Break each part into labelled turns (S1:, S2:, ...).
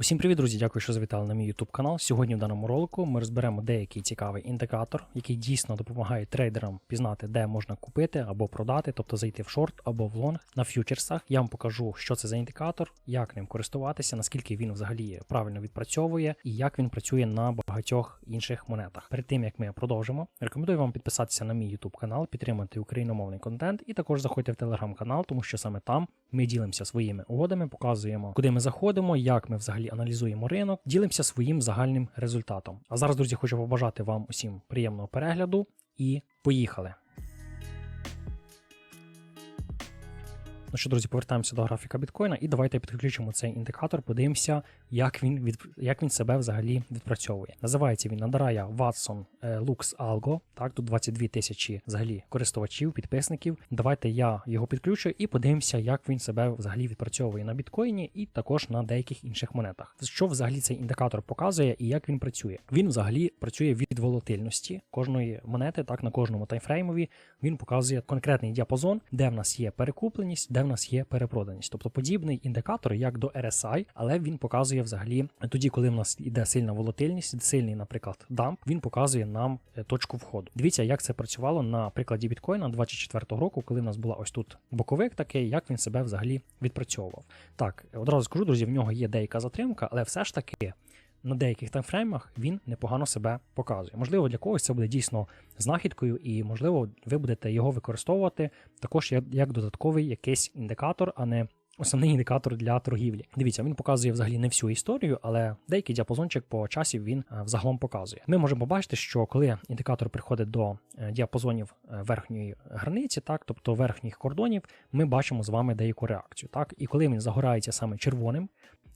S1: Усім привіт, друзі! Дякую, що завітали на мій YouTube канал. Сьогодні в даному ролику ми розберемо деякий цікавий індикатор, який дійсно допомагає трейдерам пізнати, де можна купити або продати, тобто зайти в шорт або в лонг на ф'ючерсах. Я вам покажу, що це за індикатор, як ним користуватися, наскільки він взагалі правильно відпрацьовує і як він працює на багатьох інших монетах. Перед тим як ми продовжимо, рекомендую вам підписатися на мій YouTube канал, підтримати україномовний контент і також заходьте в телеграм-канал, тому що саме там ми ділимося своїми угодами, показуємо, куди ми заходимо, як ми взагалі аналізуємо ринок, ділимося своїм загальним результатом. А зараз, друзі, хочу побажати вам усім приємного перегляду і поїхали. Ну що, друзі, повертаємося до графіка біткоїна, і давайте підключимо цей індикатор, подивимося, як він від як він себе взагалі відпрацьовує. Називається він Надарая Watson е, Lux Algo. Так, тут 22 тисячі взагалі користувачів, підписників. Давайте я його підключу і подивимося, як він себе взагалі відпрацьовує на біткоїні і також на деяких інших монетах. Що взагалі цей індикатор показує і як він працює? Він взагалі працює від волатильності кожної монети, так на кожному таймфреймові. Він показує конкретний діапазон, де в нас є перекупленість, де в нас є перепроданість. Тобто подібний індикатор, як до RSI, але він показує взагалі тоді, коли в нас йде сильна волатильність, сильний, наприклад, дамп, він показує нам е, точку входу. Дивіться, як це працювало на прикладі біткоїна 24-го року, коли в нас була ось тут боковик такий, як він себе взагалі відпрацьовував. Так, одразу скажу, друзі, в нього є деяка затримка, але все ж таки. На деяких таймфреймах він непогано себе показує. Можливо, для когось це буде дійсно знахідкою, і, можливо, ви будете його використовувати також як, додатковий якийсь індикатор, а не основний індикатор для торгівлі. Дивіться, він показує взагалі не всю історію, але деякий діапазончик по часі він е, взагалом показує. Ми можемо побачити, що коли індикатор приходить до е, діапазонів е, верхньої границі, так, тобто верхніх кордонів, ми бачимо з вами деяку реакцію. Так, І коли він загорається саме червоним,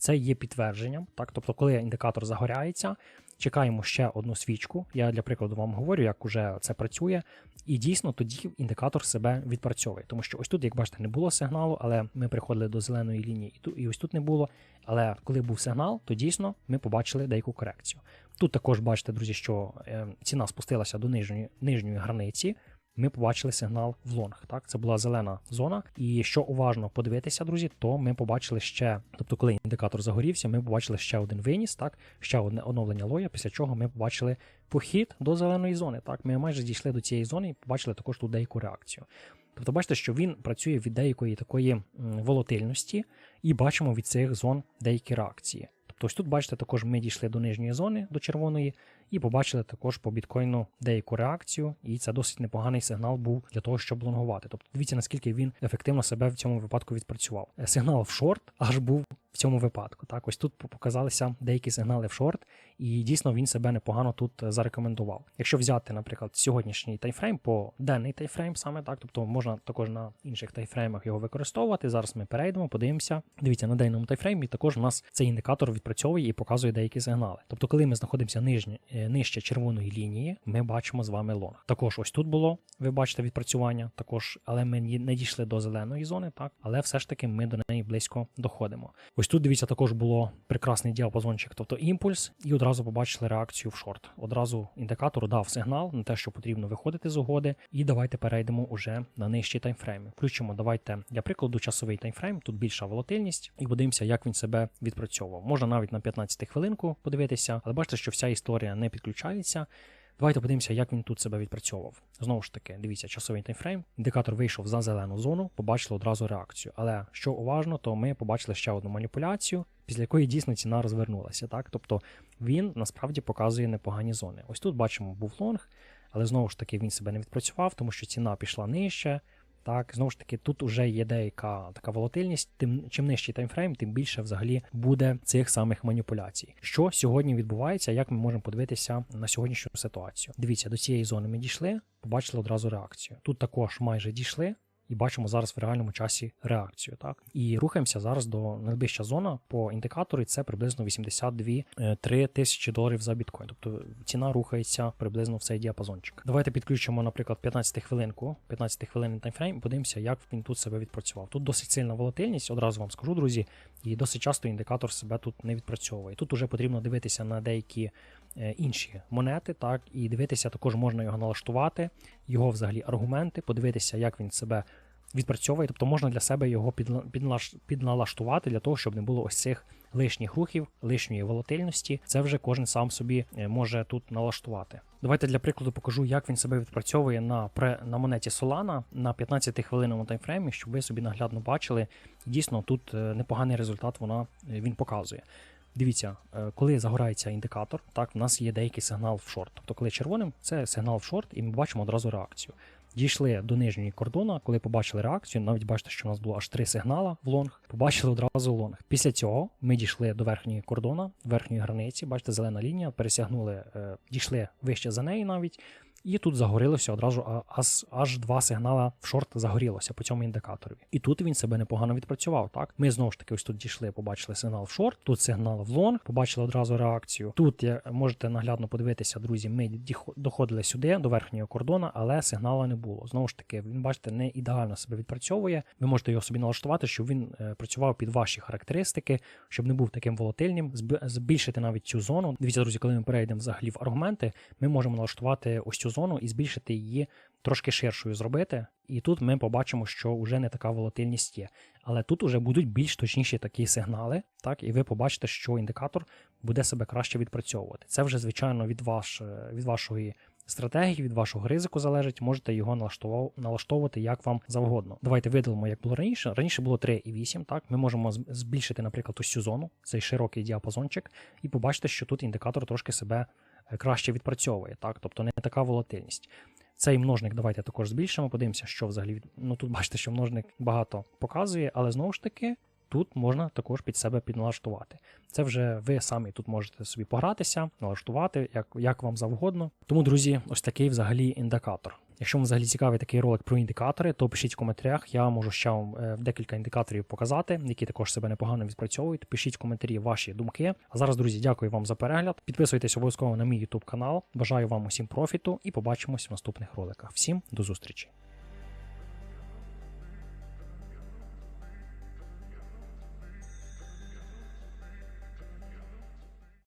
S1: це є підтвердженням. Так, тобто, коли індикатор загоряється, чекаємо ще одну свічку. Я для прикладу вам говорю, як уже це працює. І дійсно тоді індикатор себе відпрацьовує. Тому що ось тут, як бачите, не було сигналу, але ми приходили до зеленої лінії, і тут і ось тут не було. Але коли був сигнал, то дійсно ми побачили деяку корекцію. Тут також бачите, друзі, що е, ціна спустилася до нижньої нижньої границі. Ми побачили сигнал в лонг. Так, це була зелена зона. І що уважно подивитися, друзі, то ми побачили ще, тобто, коли індикатор загорівся, ми побачили ще один виніс, так, ще одне оновлення лоя, після чого ми побачили похід до зеленої зони. Так, ми майже дійшли до цієї зони і побачили також тут деяку реакцію. Тобто, бачите, що він працює від деякої такої волатильності, і бачимо від цих зон деякі реакції. Тобто, ось тут, бачите, також ми дійшли до нижньої зони, до червоної, і побачили також по біткоїну деяку реакцію, і це досить непоганий сигнал був для того, щоб лонгувати. Тобто, дивіться, наскільки він ефективно себе в цьому випадку відпрацював. Сигнал в шорт аж був в цьому випадку. Так, ось тут показалися деякі сигнали в шорт, і дійсно він себе непогано тут зарекомендував. Якщо взяти, наприклад, сьогоднішній тайфрейм по денний тайфрейм, саме так, тобто можна також на інших тайфреймах його використовувати. Зараз ми перейдемо, подивимося. Дивіться, на денному тайфреймі також у нас цей індикатор відпрацьовує і показує деякі сигнали. Тобто, коли ми знаходимося нижні, нижче червоної лінії, ми бачимо з вами лонг. Також ось тут було, ви бачите відпрацювання, також, але ми не дійшли до зеленої зони, так, але все ж таки ми до неї близько доходимо. Ось тут дивіться, також було прекрасний діапазончик, тобто імпульс, і одразу побачили реакцію в шорт. Одразу індикатор дав сигнал на те, що потрібно виходити з угоди. І давайте перейдемо уже на нижчі таймфрейми. Включимо, давайте для прикладу, часовий таймфрейм, тут більша волатильність, і подивимося, як він себе відпрацьовував. Можна навіть на 15 хвилинку подивитися, але бачите, що вся історія не підключається. Давайте подивимося, як він тут себе відпрацьовував. Знову ж таки, дивіться, часовий таймфрейм. Індикатор вийшов за зелену зону, побачили одразу реакцію. Але що уважно, то ми побачили ще одну маніпуляцію, після якої дійсно ціна розвернулася. Так? Тобто він насправді показує непогані зони. Ось тут бачимо, був лонг, але знову ж таки він себе не відпрацював, тому що ціна пішла нижче. Так, знову ж таки, тут вже є деяка така волатильність. Тим чим нижчий таймфрейм, тим більше взагалі буде цих самих маніпуляцій. Що сьогодні відбувається, як ми можемо подивитися на сьогоднішню ситуацію? Дивіться, до цієї зони ми дійшли, побачили одразу реакцію. Тут також майже дійшли. І бачимо зараз в реальному часі реакцію. Так І рухаємося зараз до найближча зона по індикатору, це приблизно 82-3 тисячі доларів за біткоін. Тобто ціна рухається приблизно в цей діапазончик. Давайте підключимо, наприклад, 15 хвилинку, 15 хвилин таймфрейм, подивимося, як він тут себе відпрацював. Тут досить сильна волатильність, одразу вам скажу, друзі, і досить часто індикатор себе тут не відпрацьовує. Тут уже потрібно дивитися на деякі інші монети, так, і дивитися, також можна його налаштувати, його взагалі аргументи, подивитися, як він себе відпрацьовує, тобто можна для себе його підналаштувати для того, щоб не було ось цих лишніх рухів, лишньої волатильності. Це вже кожен сам собі е, може тут налаштувати. Давайте для прикладу покажу, як він себе відпрацьовує на на монеті Solana на 15 хвилинному таймфреймі, щоб ви собі наглядно бачили. Дійсно, тут е, непоганий результат вона е, він показує. Дивіться, коли загорається індикатор, так в нас є деякий сигнал в шорт. Тобто, коли червоним, це сигнал в шорт, і ми бачимо одразу реакцію. Дійшли до нижньої кордону, коли побачили реакцію, навіть бачите, що у нас було аж три сигнала в лонг, побачили одразу лонг. Після цього ми дійшли до верхньої кордона, верхньої границі, бачите, зелена лінія, пересягнули, е, дійшли вище за неї навіть. І тут загорілося одразу аж, аж два сигнала в шорт загорілося по цьому індикаторі. І тут він себе непогано відпрацював. Так, ми знову ж таки ось тут дійшли, побачили сигнал в шорт, тут сигнал в лонг, побачили одразу реакцію. Тут можете наглядно подивитися, друзі. Ми доходили сюди до верхнього кордона, але сигналу не було. Знову ж таки, він бачите, не ідеально себе відпрацьовує. Ви можете його собі налаштувати, щоб він е, працював під ваші характеристики, щоб не був таким волатильним, зб- збільшити навіть цю зону. Дивіться, друзі, коли ми перейдемо взагалі в аргументи, ми можемо налаштувати ось цю зону і збільшити її трошки ширшою зробити. І тут ми побачимо, що вже не така волатильність є. Але тут вже будуть більш точніші такі сигнали, так, і ви побачите, що індикатор буде себе краще відпрацьовувати. Це вже, звичайно, від, ваш, е, від вашої стратегії, від вашого ризику залежить. Можете його налаштовувати як вам завгодно. Давайте видалимо, як було раніше. Раніше було 3,8, так. Ми можемо збільшити, наприклад, ось зону, цей широкий діапазончик, і побачите, що тут індикатор трошки себе краще відпрацьовує, так, тобто не така волатильність. Цей множник давайте також збільшимо, подивимося, що взагалі. Ну тут бачите, що множник багато показує, але знову ж таки. Тут можна також під себе підналаштувати. Це вже ви самі тут можете собі погратися, налаштувати, як, як вам завгодно. Тому, друзі, ось такий взагалі індикатор. Якщо вам взагалі цікавий такий ролик про індикатори, то пишіть в коментарях. Я можу ще вам е, декілька індикаторів показати, які також себе непогано відпрацьовують. Пишіть в коментарі ваші думки. А зараз, друзі, дякую вам за перегляд. Підписуйтесь обов'язково на мій YouTube канал. Бажаю вам усім профіту і побачимось в наступних роликах. Всім до зустрічі!